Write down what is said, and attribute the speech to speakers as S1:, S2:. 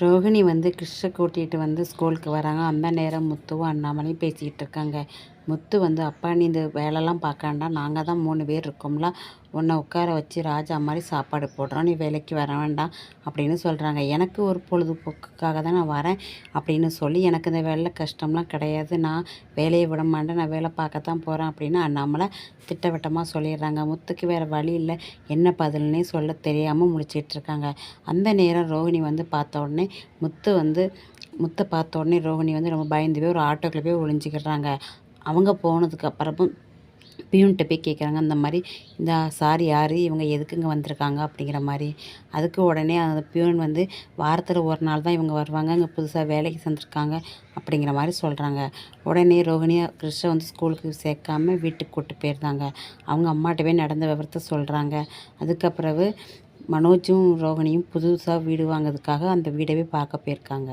S1: ரோஹிணி வந்து கிறிஷை கூட்டிகிட்டு வந்து ஸ்கூலுக்கு வராங்க. அந்த நேரம் முத்துவும் அண்ணாமலையும் பேசிக்கிட்டு இருக்காங்க. முத்து வந்து அப்பா நீ இந்த வேலைலாம் பார்க்காண்டா நாங்கள் தான் மூணு பேர் இருக்கோம்ல. உன்னை உட்கார வச்சு ராஜா மாதிரி சாப்பாடு போடுறோம். நீ வேலைக்கு வர வேண்டாம். அப்படின்னு சொல்கிறாங்க எனக்கு ஒரு பொழுதுபோக்குக்காக தான் நான் வரேன். அப்படின்னு சொல்லி எனக்கு இந்த வேலை கஷ்டம்லாம் கிடையாது. நான் வேலையை விட மாட்டேன். நான் வேலை பார்க்கத்தான் போகிறேன் அப்படின்னு அண்ணாமலை திட்டவட்டமாக சொல்லிடுறாங்க. முத்துக்கு வேறு வழி இல்லை. என்ன பதில்னே சொல்ல தெரியாமல் முடிச்சிட்ருக்காங்க அந்த நேரம் ரோஹிணி வந்து பார்த்த உடனே முத்து வந்து முத்தை பார்த்த உடனே ரோஹிணி வந்து ரொம்ப பயந்து போய் ஒரு ஆட்டோக்குள்ளே போய் ஒழிஞ்சிக்கிறாங்க அவங்க போனதுக்கு அப்புறமும் பியூன்கிட்ட போய் கேட்குறாங்க அந்த மாதிரி இந்த சார் யார்? இவங்க எதுக்குங்க வந்திருக்காங்க? அப்படிங்கிற மாதிரி. அதுக்கு உடனே அந்த பியூன் வந்து வாரத்தில் ஒரு நாள் தான் இவங்க வருவாங்க இங்கே புதுசாக வேலைக்கு சேர்ந்துருக்காங்க அப்படிங்கிற மாதிரி சொல்கிறாங்க உடனே ரோஹிணி கிருஷ்ண வந்து ஸ்கூலுக்கு சேர்க்காம வீட்டுக்கு கூப்பிட்டு போயிருந்தாங்க. அவங்க அம்மாட்டவே நடந்த விவரத்தை சொல்கிறாங்க அதுக்கப்புறவு மனோஜும் ரோஹிணியும் புதுசாக வீடு வாங்கிறதுக்காக அந்த வீடவே பார்க்க போயிருக்காங்க.